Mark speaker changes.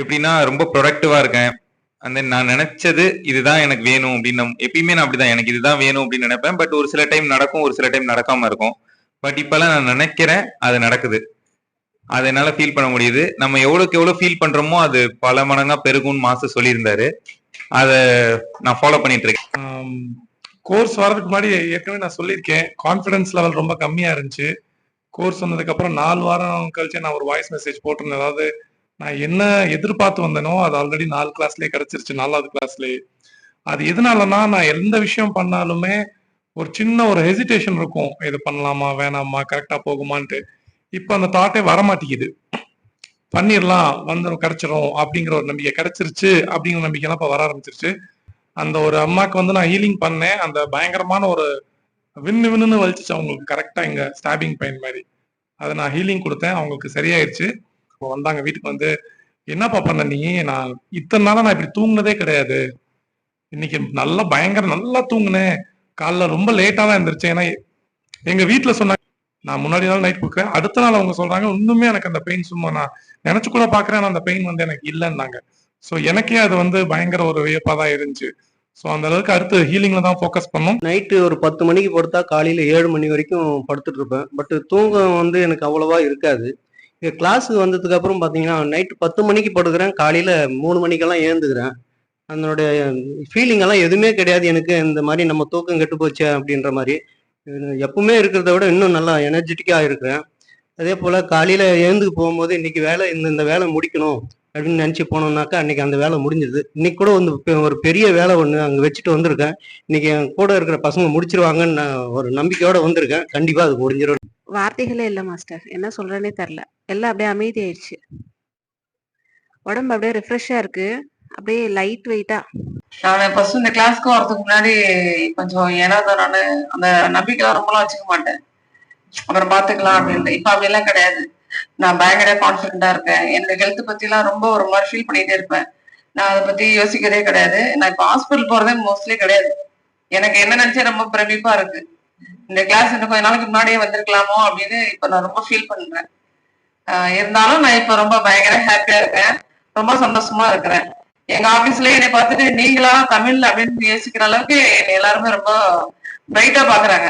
Speaker 1: எப்படின்னா ரொம்ப ப்ரொடக்டிவா இருக்கேன். அந்த நான் நினைச்சது இதுதான் எனக்கு வேணும் அப்படின்னு எப்பயுமே நான் அப்படிதான் எனக்கு இதுதான் வேணும் அப்படின்னு நினைப்பேன். பட் ஒரு சில டைம் நடக்கும் ஒரு சில டைம் நடக்காம இருக்கும். பட் இப்பெல்லாம் நான் நினைக்கிறேன் அது நடக்குது. அதை என்னால ஃபீல் பண்ண முடியுது. நம்ம எவ்வளவுக்கு எவ்வளவு ஃபீல் பண்றோமோ அது பல மடங்கா பெருகும்னு மாஸ்டர் சொல்லியிருந்தாரு. அதை நான் ஃபாலோ பண்ணிட்டு இருக்கேன்.
Speaker 2: கோர்ஸ் வர்றதுக்கு முன்னாடி ஏற்கனவே நான் சொல்லியிருக்கேன். கான்ஃபிடன்ஸ் லெவல் ரொம்ப கம்மியா இருந்துச்சு. கோர்ஸ் வந்ததுக்கு அப்புறம் நாலு வாரம் கழிச்சு நான் ஒரு வாய்ஸ் மெசேஜ் போட்டிருந்தேன். அதாவது நான் என்ன எதிர்பார்த்து வந்தேனோ அது ஆல்ரெடி நாலு கிளாஸ்லயே கிடைச்சிருச்சு நாலாவது கிளாஸ்லயே அது எதனாலனா நான் எந்த விஷயம் பண்ணாலுமே ஒரு சின்ன ஒரு ஹெசிடேஷன் இருக்கும். இது பண்ணலாமா வேணாமா கரெக்டா போகுமான்ட்டு. இப்போ அந்த தாட்டே வரமாட்டேங்குது. பண்ணிடலாம் வந்து கிடைச்சிரும் அப்படிங்கிற ஒரு நம்பிக்கை கிடைச்சிருச்சு அப்படிங்கிற நம்பிக்கைலாம் இப்போ வர ஆரம்பிச்சிருச்சு. அந்த ஒரு அம்மாக்கு வந்து நான் ஹீலிங் பண்ணேன். அந்த பயங்கரமான ஒரு வின்னு வின்னு வலிச்சிச்சு அவங்களுக்கு. கரெக்டாக இங்கே ஸ்டாபிங் பெயின் மாதிரி. அதை நான் ஹீலிங் கொடுத்தேன். அவங்களுக்கு சரியாயிருச்சு. வந்தாங்க வீட்டுக்கு வந்து என்னப்பா பண்ண நீ? நான் இத்தனை நாளா நான் இப்படி தூங்கினதே கிடையாது. இன்னைக்கு நல்லா பயங்கர நல்லா தூங்கினேன். காலைல ரொம்ப லேட்டா தான் எந்திரிச்சேன். ஏன்னா எங்க வீட்டுல சொன்னாங்க நான் முன்னாடி நாள் நைட் கொடுக்குறேன் அடுத்த நாள் அவங்க சொல்றாங்க இன்னுமே எனக்கு அந்த பெயின் சும்மா நான் நினைச்சு கூட பாக்குறேன் அந்த பெயின் வந்து எனக்கு இல்லைன்னாங்க. ஸோ எனக்கே அது வந்து பயங்கர ஒரு வியப்பா தான் இருந்துச்சு. ஸோ அந்த அளவுக்கு அடுத்து ஹீலிங்ல தான் ஃபோக்கஸ் பண்ணோம்.
Speaker 3: நைட்டு ஒரு பத்து மணிக்கு படுத்தா காலையில ஏழு மணி வரைக்கும் படுத்துட்டு இருப்பேன். பட் தூங்கம் வந்து எனக்கு அவ்வளவா இருக்காது. இங்க கிளாஸுக்கு வந்ததுக்கு அப்புறம் பார்த்தீங்கன்னா நைட்டு பத்து மணிக்கு படுக்கிறேன். காலையில் மூணு மணிக்கெல்லாம் ஏந்துக்கிறேன் அதனுடைய ஃபீலிங் எல்லாம் எதுவுமே கிடையாது. எனக்கு இந்த மாதிரி நம்ம தூக்கம் கெட்டு போச்சு அப்படின்ற மாதிரி. எப்பவுமே இருக்கிறத விட இன்னும் நல்லா எனர்ஜெட்டிக்காக இருக்கிறேன். அதே போல் காலையில் எழுந்துக்கு போகும்போது இன்னைக்கு வேலை இந்த இந்த வேலை முடிக்கணும் அப்படின்னு நினச்சி போனோம்னாக்கா அன்னைக்கு அந்த வேலை முடிஞ்சது. இன்னைக்கு கூட வந்து ஒரு பெரிய வேலை ஒன்று அங்கே வச்சுட்டு வந்திருக்கேன். இன்னைக்கு என் கூட இருக்கிற பசங்க முடிச்சிருவாங்கன்னு நான் ஒரு நம்பிக்கையோட வந்திருக்கேன். கண்டிப்பாக அது முடிஞ்சிடும்
Speaker 4: வார்த்தைகளே இல்லை மாஸ்டர். என்ன சொல்றேனே தெரில எல்லாம் அப்படியே அமைதி ஆயிடுச்சு உடம்பு அப்படியே ரிஃப்ரெஷ்ஷா இருக்கு. அப்படியே லைட் வெயிட்டா
Speaker 5: நான் ஃபர்ஸ்ட் இந்த கிளாஸ்க்கு வரதுக்கு முன்னாடி கொஞ்சம் ஏனாதான் நான் அந்த நம்பிக்கைலாம் ரொம்பலாம் வச்சுக்க மாட்டேன். அப்புறம் பாத்துக்கலாம் அப்படின்ட்டு. இப்ப அப்படியெல்லாம் கிடையாது. நான் பயங்கர கான்பிடண்டா இருக்கேன். என்னோட ஹெல்த் பத்தி எல்லாம் ரொம்ப ஒரு மாதிரி ஃபீல் பண்ணிட்டே இருப்பேன். நான் அதை பத்தி யோசிக்கிறதே கிடையாது. நான் இப்ப ஹாஸ்பிட்டல் போறதே மோஸ்ட்லி கிடையாது. எனக்கு என்ன நினைச்சா ரொம்ப பிரமிப்பா இருக்கு. இந்த கிளாஸ் இன்னும் கொஞ்ச நாளைக்கு முன்னாடியே வந்திருக்கலாமோ அப்படின்னு இப்ப நான் ரொம்ப ஃபீல் பண்றேன். இருந்தாலும் நான் இப்ப ரொம்ப பயங்கர ஹாப்பியா இருக்கேன். ரொம்ப சந்தோஷமா இருக்கிறேன். எங்க ஆபீஸ்ல என்னை பார்த்துட்டு நீங்களா தமிழ் அப்படின்னு யோசிக்கிற அளவுக்கு எல்லாருமே ரொம்ப பிரைட்டா பாக்குறாங்க